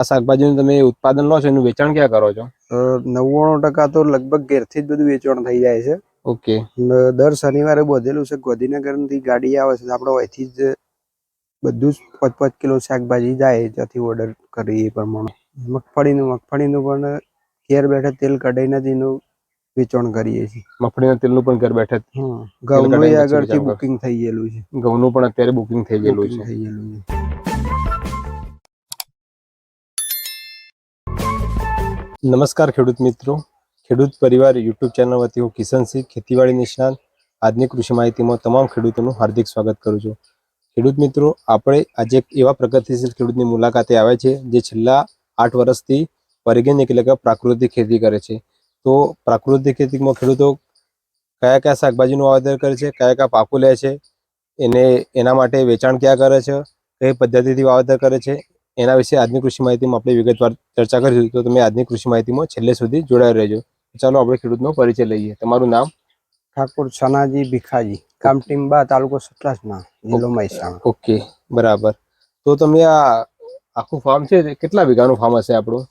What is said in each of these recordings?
આ શાકભાજીનું તમે ઉત્પાદન લો છો એનું વેચાણ ક્યાં કરો છો? નવ્વાણું ટકા તો લગભગ ઘેરથી જ બધું વેચાણ થઈ જાય છે. ઓકે. દર શનિવારે બોધેલું છે ગોધીનગરથી ગાડી આવે છે આપણે અહીંથી જ બધું જ પાંચ પાંચ કિલો શાકભાજી જાય ત્યાંથી ઓર્ડર કરીએ એ પ્રમાણે. મગફળીનું મગફળીનું પણ ઘેર બેઠા તેલ કઢાઈ નદીનું વેચાણ કરીએ છીએ. મગફળીના તેલનું પણ ઘર બેઠા ઘઉંનું આગળથી બુકિંગ થઈ ગયેલું છે. ઘઉંનું પણ અત્યારે બુકિંગ થઈ ગયેલું છે. થઈ ગયેલું છે. નમસ્કાર ખેડૂત મિત્રો. ખેડૂત પરિવાર યુટ્યુબ ચેનલ વતી હું કિશનસિંહ ખેતીવાડી નિષ્ણાત. આજની કૃષિ માહિતીમાં તમામ ખેડૂતોનું હાર્દિક સ્વાગત કરું છું. ખેડૂત મિત્રો, આપણે આજે એક એવા પ્રગતિશીલ ખેડૂતની મુલાકાતે આવ્યા છે જે છેલ્લા આઠ વર્ષથી ઓર્ગેનિક એટલે કે પ્રાકૃતિક ખેતી કરે છે. તો પ્રાકૃતિક ખેતીમાં ખેડૂતો કયા કયા શાકભાજીનું વાવેતર કરે છે, કયા કયા પાકો લે છે, એને, એના માટે વેચાણ ક્યાં કરે છે, કઈ પદ્ધતિથી વાવેતર કરે છે એના વિશે આજની કૃષિ માહિતીમાં આપણે વિગતવાર ચર્ચા કરીશું. તો તમે આજની કૃષિ માહિતીમાં છેલ્લે સુધી જોડાઈ રહેજો. ચાલો આપણે ખેડૂતનો પરિચય લઈએ. તમારું નામ? ઠાકોર સનાજી ભીખાજી ગામ ટીમ્બા તાલુકો સતલાસના જિલ્લો મહેસાણા. ઓકે બરાબર. તો તમે આ આખું ફાર્મ છે કેટલા વીઘાનું ફાર્મ હશે આપણું?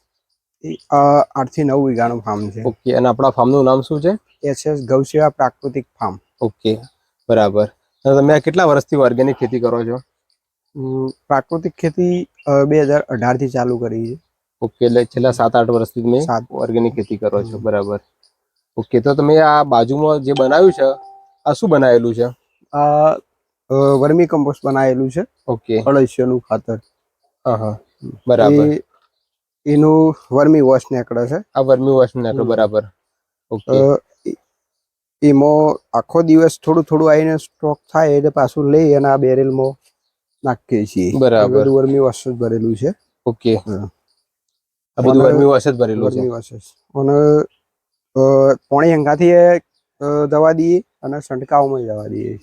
આઠથી નવ વીઘાનું ફાર્મ છે. ઓકે અને આપણા ફાર્મનું નામ શું છે? એસએસ ગૌસેવા પ્રાકૃતિક ફાર્મ ઓકે બરાબર. તમે કેટલા વર્ષથી ઓર્ગેનિક ખેતી કરો છો? પ્રાકૃતિક ખેતી બે હજાર અઢારથી ચાલુ કરી છે. ઓકે એટલે છેલ્લા સાત આઠ વર્ષથી તમે. ઓર્ગેનિક ખેતી કરો છો બરાબર. ઓકે તો તમે આ બાજુમાં જે બનાવ્યું છે આ શું બનાવેલું છે? આ વર્મી કમ્પોસ્ટ બનાવેલું છે ઓકે. અળસિયાનું ખાતર. હા હા બરાબર એનું વર્મી વોશ નીકળે છે. આ વર્મી વોશ નીકળે. બરાબર. ઓકે. એમાં આખો દિવસ થોડું થોડું આવીને સ્ટોક થાય એટલે પાછું લઈ અને આ બેરેલમાં નાખીએ છીએ. બરાબર. બધું વર્મી વોશ જ ભરેલું છે. ઓકે. આ બધું વર્મી વોશ જ ભરેલું છે. વર્મી વોશ અને પોણી હંગાથી દવા દઈએ અને છંટકાવમાં દવા દઈએ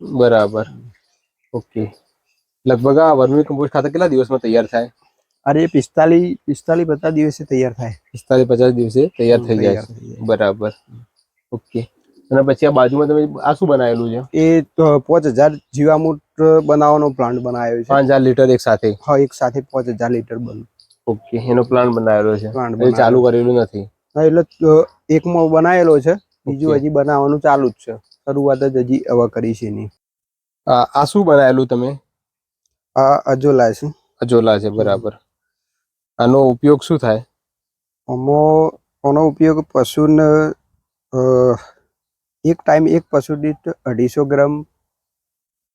બરાબર. ઓકે. લગભગ આ વર્મી કમ્પોસ્ટ ખાતર કેટલા દિવસમાં તૈયાર થાય? અરે પિસ્તાલીસ પિસ્તાલીસ પચાસ દિવસે તૈયાર થાય. પિસ્તાલીસ પચાસ દિવસે તૈયાર જાય થઈ જાય. બરાબર. ઓકે. અને પછી આ બાજુમાં તમે આ શું બનાવેલું છે? એ પાંચ હજાર જીવામૂટ બનાવવાનો પ્લાન્ટ બનાવ્યો છે. પાંચ હજાર લીટર એક સાથે? હા એક સાથે પાંચ હજાર લીટર બન ઓકે એનો પ્લાન બનાવેલો છે. પ્લાન્ટ ચાલુ કરેલું નથી? હા, એટલે એકમાં બનાવેલો છે. બીજું હજી બનાવવાનું ચાલુ જ છે. શરૂઆત જ હજી હવે કરી છે એની. આ શું બનાવેલું તમે? આ અજોલા છે. અજોલા છે બરાબર. આનો ઉપયોગ શું થાય? આમાં આનો ઉપયોગ પશુને એક ટાઈમ એક પશુ દીઠ અઢીસો ગ્રામ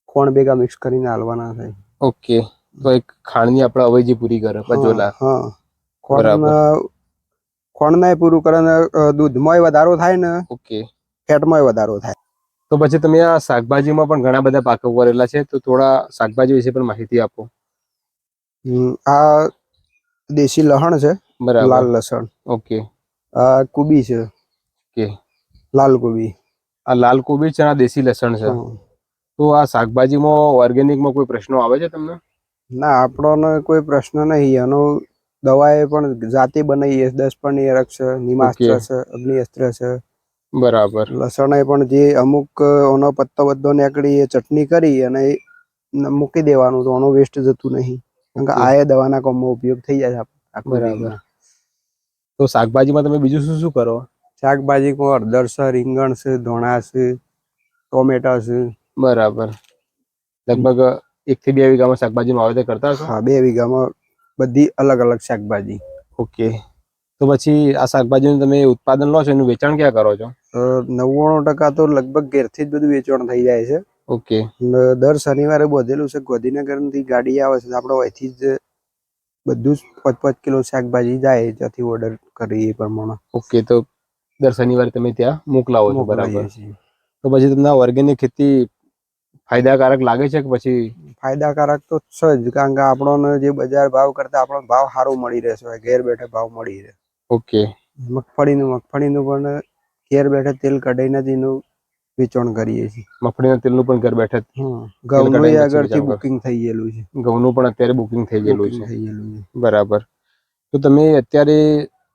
ખોણ ભેગા મિક્સ કરીને હાલવાના થાય ઓકે તો એક ખાણની આપણે અવેજી પૂરી કરે પજોલા. હા. ખોણ ખોણને પૂરું કરે ને દૂધમાંય વધારો થાય ને ઓકે ફેટમાંય વધારો થાય. તો પછી તમે આ શાકભાજીમાં પણ ઘણા બધા પાકો કરેલા છે તો થોડા શાકભાજી વિશે પણ માહિતી આપો. આ દેશી લહણ છે બરાબર. લાલ લસણ. ઓકે આ કુબી છે. ઓકે લાલ કુબી. આ લાલ કોબી છે અને આ દેશી લસણ છે. તો આ શાકભાજીમાં ઓર્ગેનિકમાં કોઈ પ્રશ્નો આવે છે તમને? ના આપણોને કોઈ પ્રશ્ન નહીં. એનો દવાએ પણ જાતે બનાવીએ દસ પણ પર્ણિયરક છે નિમાસ્ત્ર. છે અગ્નિઅસ્ત્ર છે. બરાબર. લસણે પણ જે અમુક ઓનો પત્તો બધો નીકળી એ ચટણી કરી અને મૂકી દેવાનું. તો ઓનો વેસ્ટ જતું નહીં. કારણ કે આ એ દવાના કામમાં ઉપયોગ થઈ જાય છે બરાબર. તો શાકભાજીમાં તમે બીજું શું શું કરો? શાકભાજીમાં હળદર છે રીંગણ છે ધોણા છે ટોમેટા છે. બરાબર. લગભગ એક થી બે વીઘામાં શાકભાજીનું વાવેતર કરતા હશો? હા બે વીઘામાં બધી અલગ અલગ શાકભાજી. ઓકે. તો પછી આ શાકભાજીનું તમે ઉત્પાદન લો છો એનું વેચાણ ક્યાં કરો છો? નવ્વાણું ટકા તો લગભગ ઘેરથી જ બધું વેચાણ થઈ જાય છે. ઓકે. દર શનિવારે બોધેલું છે ગાંધીનગરથી ગાડી આવે છે આપણે અહીંથી જ બધું જ પાંચ પાંચ કિલો શાકભાજી જાય ત્યાંથી ઓર્ડર કરીએ એ પ્રમાણે. ઓકે તો દર શનિવારે તમે ત્યાં મોકલાવો છો બરાબર. તો પછી તમને ઓર્ગેનિક ખેતી ફાયદાકારક લાગે છે કે પછી? ફાયદાકારક તો છે જ કારણ કે આપણો જે બજાર ભાવ કરતા આપણો ભાવ સારો મળી રહેશે ઘેર બેઠે ભાવ મળી રહે. ઓકે. મગફળીનું મગફળીનું પણ ઘેર બેઠે તેલ કઢાઈ નથી એનું વેચાણ કરીએ છીએ. મગફળીના તેલનું પણ ઘર બેઠા હમ. ઘઉંનું આગળથી બુકિંગ થઈ ગયેલું છે. ઘઉંનું પણ અત્યારે બુકિંગ થઈ ગયેલું છે. થઈ ગયેલું છે. બરાબર. તો તમે અત્યારે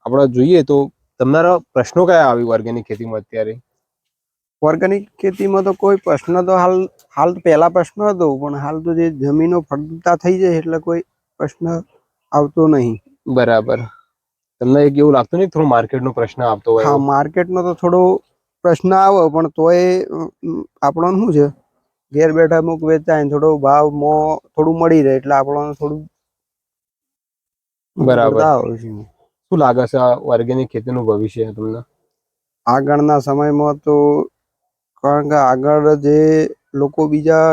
આપણે જોઈએ તો તમારા પ્રશ્નો કયા આવી ઓર્ગેનિક ખેતીમાં અત્યારે? ઓર્ગેનિક ખેતીમાં તો કોઈ પ્રશ્ન તો હાલ હાલ પહેલા પ્રશ્ન હતો પણ હાલ તો જે જમીનો ફળદ્રુપતા થઈ જાય એટલે કોઈ પ્રશ્ન આવતો નહીં. બરાબર. તમને એક એવું લાગતું નહીં થોડું માર્કેટનો પ્રશ્ન આવતો હોય હા માર્કેટનો તો થોડો પ્રશ્ન આવે પણ તોય આપણો શું છે? ઘેર બેઠા અમુક વેચાય ને થોડો ભાવ મો થોડું મળી રહે એટલે આપણને થોડું બરાબર. આવે છે. શું લાગે છે આ ઓર્ગેનિક ખેતીનું ભવિષ્ય તમને? આગળના સમયમાં તો કારણ કે આગળ જે લોકો બીજા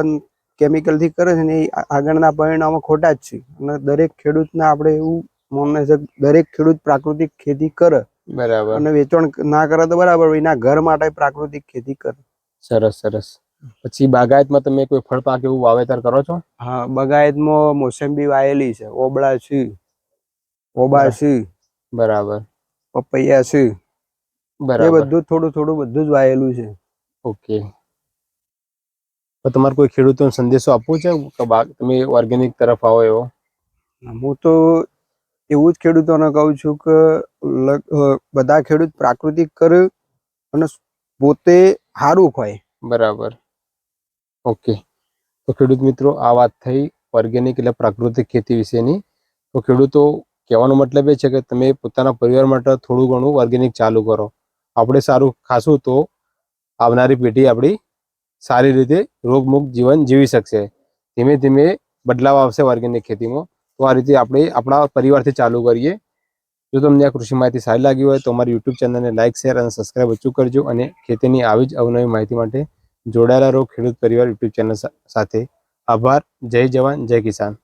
કેમિકલથી કરે છે ને એ આગળના પરિણામો ખોટા જ છે. અને દરેક ખેડૂતને આપણે એવું માનીએ છે દરેક ખેડૂત પ્રાકૃતિક ખેતી કરે. બરાબર. અને વેચાણ ના કરે તો બરાબર એના ઘર માટે પ્રાકૃતિક ખેતી કરે. સરસ સરસ. પછી બાગાયતમાં તમે કોઈ ફળ પાક એવું વાવેતર કરો છો? હા બાગાયતમાં મોસંબી વાયેલી છે ઓબળા છે ઓબા છે બરાબર. પપૈયા છે. એ બરાબર. બધું થોડું થોડું બધું જ વાયેલું છે. ઓકે. તમારે કોઈ ખેડૂતોને સંદેશો આપવો છે કે તમે ઓર્ગેનિક તરફ આવો એવો? હું તો એવું જ ખેડૂતોને કહું છું કે બધા ખેડૂત પ્રાકૃતિક કરે અને પોતે સારું ખાય. બરાબર. ઓકે. તો ખેડૂત મિત્રો આ વાત થઈ ઓર્ગેનિક એટલે પ્રાકૃતિક ખેતી વિશેની. તો ખેડૂતો કહેવાનો મતલબ એ છે કે તમે પોતાના પરિવાર માટે થોડું ઘણું ઓર્ગેનિક ચાલુ કરો. આપણે સારું ખાશું તો આવનારી પેઢી આપણી સારી રીતે રોગમુક્ત જીવન જીવી શકશે. ધીમે ધીમે બદલાવ આવશે ઓર્ગેનિક ખેતીમાં. તો આ રીતે આપણે આપણા પરિવારથી ચાલુ કરીએ. જો તમને આ કૃષિ માહિતી સારી લાગી હોય તો અમારી યુટ્યુબ ચેનલને લાઇક શેર અને સબસ્ક્રાઇબ અચૂક કરજો અને ખેતીની આવી જ અવનવી માહિતી માટે જોડાયેલા રહો ખેડૂત પરિવાર યુટ્યુબ ચેનલ સાથે. આભાર. જય જવાન. જય કિસાન.